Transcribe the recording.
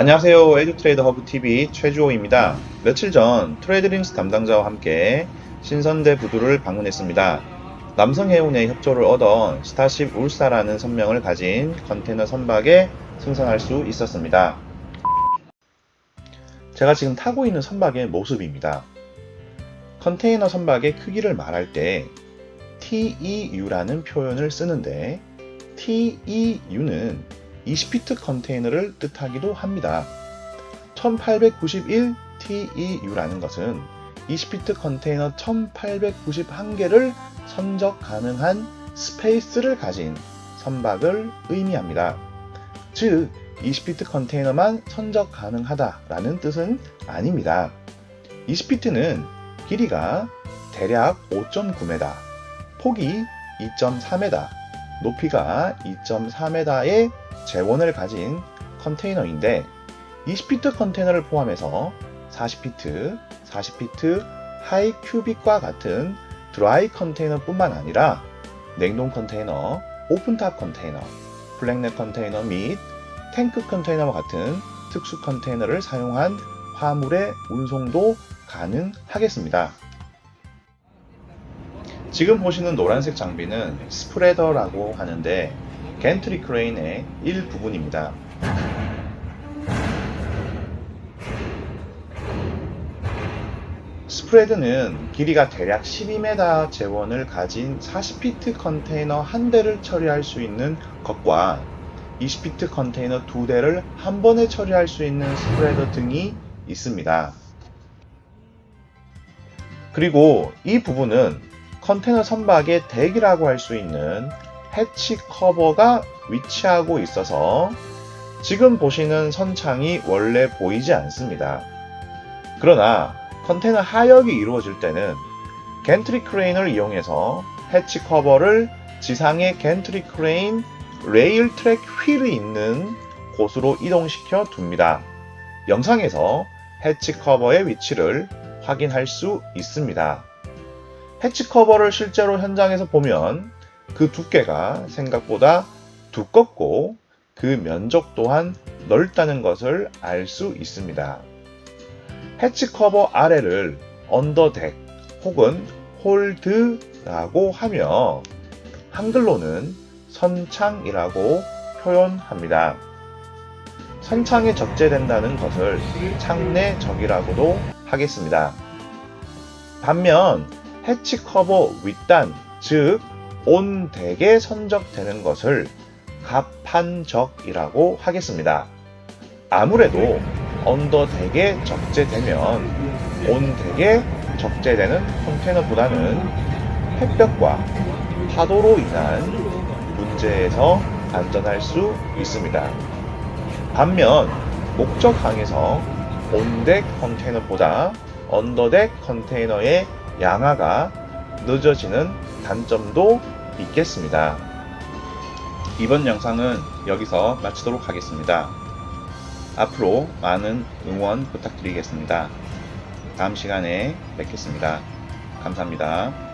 안녕하세요. 에듀트레이더 허브 TV 최주호입니다. 며칠 전 트레이드링스 담당자와 함께 신선대 부두를 방문했습니다. 남성 해운의 협조를 얻어 스타쉽 울사라는 선명을 가진 컨테이너 선박에 승선할 수 있었습니다. 제가 지금 타고 있는 선박의 모습입니다. 컨테이너 선박의 크기를 말할 때 TEU라는 표현을 쓰는데 TEU는 20피트 컨테이너를 뜻하기도 합니다. 1891 TEU라는 것은 20피트 컨테이너 1891개를 선적 가능한 스페이스를 가진 선박을 의미합니다. 즉, 20피트 컨테이너만 선적 가능하다라는 뜻은 아닙니다. 20피트는 길이가 대략 5.9m, 폭이 2.4m, 높이가 2.4m의 재원을 가진 컨테이너인데 20피트 컨테이너를 포함해서 40피트, 40피트 하이 큐빅과 같은 드라이 컨테이너 뿐만 아니라 냉동 컨테이너, 오픈탑 컨테이너, 블랙넷 컨테이너 및 탱크 컨테이너와 같은 특수 컨테이너를 사용한 화물의 운송도 가능하겠습니다. 지금 보시는 노란색 장비는 스프레더라고 하는데 겐트리 크레인의 일부분입니다. 스프레드는 길이가 대략 12m 재원을 가진 40피트 컨테이너 한 대를 처리할 수 있는 것과 20피트 컨테이너 두 대를 한 번에 처리할 수 있는 스프레더 등이 있습니다. 그리고 이 부분은 컨테이너 선박의 대기라고 할 수 있는 해치 커버가 위치하고 있어서 지금 보시는 선창이 원래 보이지 않습니다. 그러나 컨테이너 하역이 이루어질 때는 겐트리 크레인을 이용해서 해치 커버를 지상의 겐트리 크레인 레일 트랙 휠이 있는 곳으로 이동시켜 둡니다. 영상에서 해치 커버의 위치를 확인할 수 있습니다. 해치 커버를 실제로 현장에서 보면 그 두께가 생각보다 두껍고 그 면적 또한 넓다는 것을 알 수 있습니다. 해치 커버 아래를 언더덱 혹은 홀드라고 하며 한글로는 선창이라고 표현합니다. 선창에 적재된다는 것을 창내적이라고도 하겠습니다. 반면 해치 커버 윗단, 즉 온덱에 선적되는 것을 갑판적이라고 하겠습니다. 아무래도 언더덱에 적재되면 온덱에 적재되는 컨테이너보다는 햇볕과 파도로 인한 문제에서 안전할 수 있습니다. 반면 목적항에서 온덱 컨테이너보다 언더덱 컨테이너의 양화가 늦어지는 단점도 있겠습니다. 이번 영상은 여기서 마치도록 하겠습니다. 앞으로 많은 응원 부탁드리겠습니다. 다음 시간에 뵙겠습니다. 감사합니다.